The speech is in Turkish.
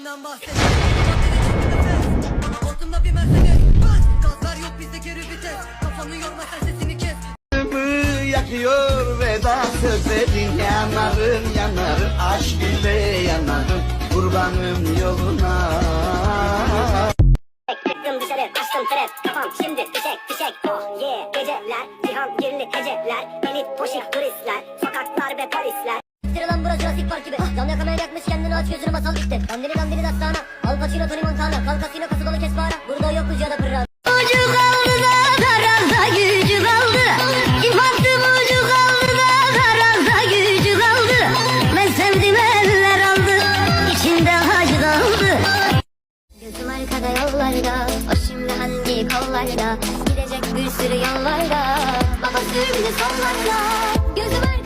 Kendinden bahset Altında bir Mercedes. Bas Gaz ver yok bizde geri vites. Kafanı yorma sen sesini kes. Yakıyor veda sözlerin yanarım yanarım aşk ile yanarım. Kurbanım yoluna. Çıktım dışarı açtım trap kafam şimdi fişek fişek. Oh yeah Geceler cihan girli heceler elit poşik turistler. Sokaklar ve polisler Cobra Jurassic Park gibi. Canlı yakamaya yakmış kendini aç gözünü masal bitti Dandini dandini dastana. Al Pacino Tony Montana Kal kasino dolu kes para Burada yok ucu ya da pırra. Ucu kaldı da gücü kaldı. Kim attım da gücü kaldı. Ben sevdim eller aldı. İçinde hacı kaldı. Gözüm arkada yollarda O şimdi hangi kollarda? Gidecek bir sürü yollarda Babası bile sonlarda. Gözüm arkada